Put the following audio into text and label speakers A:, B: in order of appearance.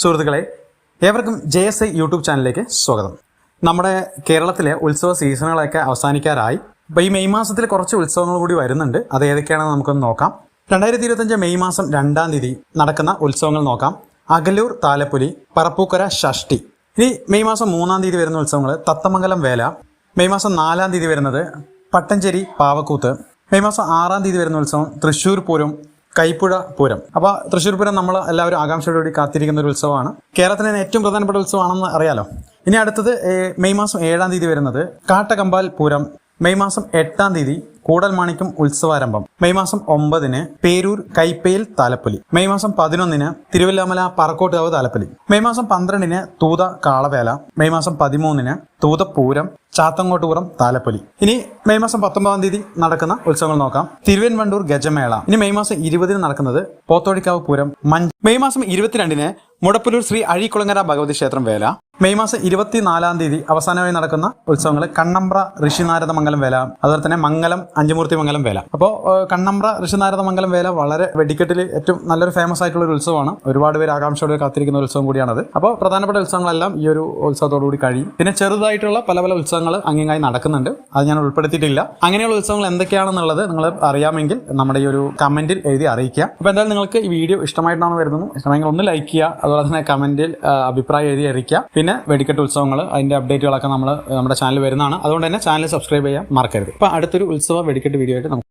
A: സുഹൃത്തുക്കളെ ഏവർക്കും J S I YouTube ചാനലിലേക്ക് സ്വാഗതം. നമ്മുടെ കേരളത്തിലെ ഉത്സവ സീസണുകളൊക്കെ അവസാനിക്കാറായി. അപ്പോൾ ഈ മെയ് മാസത്തിൽ കുറച്ച് ഉത്സവങ്ങൾ കൂടി വരുന്നുണ്ട്. അത് ഏതൊക്കെയാണെന്ന് നമുക്കൊന്ന് നോക്കാം. രണ്ടായിരത്തി ഇരുപത്തഞ്ച് മെയ് മാസം രണ്ടാം തീയതി നടക്കുന്ന ഉത്സവങ്ങൾ നോക്കാം. അകലൂർ താലപ്പൊലി പറപ്പൂക്കര ഷഷ്ടി. ഇനി മെയ് മാസം മൂന്നാം തീയതി വരുന്ന ഉത്സവങ്ങൾ തത്തമംഗലം വേല. മെയ് മാസം നാലാം തീയതി വരുന്നത് പട്ടഞ്ചേരി പാവക്കൂത്ത്. മെയ് മാസം ആറാം തീയതി വരുന്ന ഉത്സവം തൃശ്ശൂർ പൂരം കൈപ്പുഴ പൂരം. അപ്പോൾ തൃശ്ശൂർ പൂരം നമ്മൾ എല്ലാവരും ആകാംക്ഷയോടുകൂടി കാത്തിരിക്കുന്ന ഒരു ഉത്സവമാണ്. കേരളത്തിലെ ഏറ്റവും പ്രധാനപ്പെട്ട ഉത്സവമാണെന്ന് അറിയാലോ? ഇനി അടുത്തത് മെയ് മാസം ഏഴാം തീയതി വരുന്നത് കാട്ടകമ്പാൽ പൂരം. മെയ് മാസം എട്ടാം തീയതി കൂടൽമാണിക്യം ഉത്സവാരംഭം. മെയ് മാസം ഒമ്പതിന് പേരൂർ കൈപ്പയിൽ താലപ്പൊലി. മെയ് മാസം പതിനൊന്നിന് തിരുവല്ലാമല പറക്കോട്ടുകാവ് താലപ്പൊലി. മെയ് മാസം പന്ത്രണ്ടിന് തൂത കാളവേല. മെയ് മാസം പതിമൂന്നിന് തൂതപ്പൂരം ചാത്തങ്കോട്ടുപുറം താലപ്പൊലി. ഇനി മെയ് മാസം പത്തൊമ്പതാം തീയതി നടക്കുന്ന ഉത്സവങ്ങൾ നോക്കാം. തിരുവൻവണ്ടൂർ ഗജമേള. ഇനി മെയ് മാസം ഇരുപതിന് നടക്കുന്നത് പോത്തോടിക്കാവ് പൂരം മഞ്ച് മെയ് മാസം ഇരുപത്തിരണ്ടിന് മുടപ്പുലൂർ ശ്രീ അഴീക്കുളങ്ങര ഭഗവതി ക്ഷേത്രം വേല. മെയ് മാസം ഇരുപത്തിനാലാം തീയതി അവസാനമായി നടക്കുന്ന ഉത്സവങ്ങൾ കണ്ണമ്പ്ര ഋഷിനാരദ മംഗലം വേല അതുപോലെ തന്നെ മംഗലം അഞ്ചുമൂർത്തി മംഗലം വേല. അപ്പോൾ കണ്ണമ്പ്ര ഋഷിനാരദ മംഗലം വേല വളരെ വെടിക്കെട്ടിൽ ഏറ്റവും നല്ലൊരു ഫേമസ് ആയിട്ടുള്ള ഒരു ഉത്സവമാണ്. ഒരുപാട് പേര് ആകാംക്ഷയോടെ കാത്തിരിക്കുന്ന ഉത്സവം കൂടിയാണത്. അപ്പോൾ പ്രധാനപ്പെട്ട ഉത്സവങ്ങളെല്ലാം ഈ ഒരു ഉത്സവത്തോടുകൂടി കഴിയും. പിന്നെ ചെറുതായിട്ടുള്ള പല പല ഉത്സവങ്ങൾ അങ്ങിങ്ങായി നടക്കുന്നുണ്ട്. അത് ഞാൻ ഉൾപ്പെടുത്തിയിട്ടില്ല. അങ്ങനെയുള്ള ഉത്സവങ്ങൾ എന്തൊക്കെയാണെന്നുള്ളത് നിങ്ങൾ അറിയാമെങ്കിൽ നമ്മുടെ ഈ ഒരു കമന്റിൽ എഴുതി അറിയിക്കുക. അപ്പോൾ എന്തായാലും നിങ്ങൾക്ക് ഈ വീഡിയോ ഇഷ്ടമായിട്ടാണ് വരുന്നത് ഇഷ്ടമെങ്കിൽ ഒന്ന് ലൈക്ക് ചെയ്യുക. അതുപോലെ തന്നെ കമന്റിൽ അഭിപ്രായം എഴുതി അറിയിക്കുക. പിന്നെ വെടിക്കെട്ട് ഉത്സവങ്ങൾ അതിന്റെ അപ്ഡേറ്റുകളൊക്കെ നമ്മൾ നമ്മുടെ ചാനൽ വരുന്നതാണ്. അതുകൊണ്ട് തന്നെ ചാനൽ സബ്സ്ക്രൈബ് ചെയ്യാൻ മറക്കരുത്. അപ്പോൾ അടുത്തൊരു ഉത്സവ വെടിക്കെട്ട് വീഡിയോ ആയിട്ട് നമുക്ക്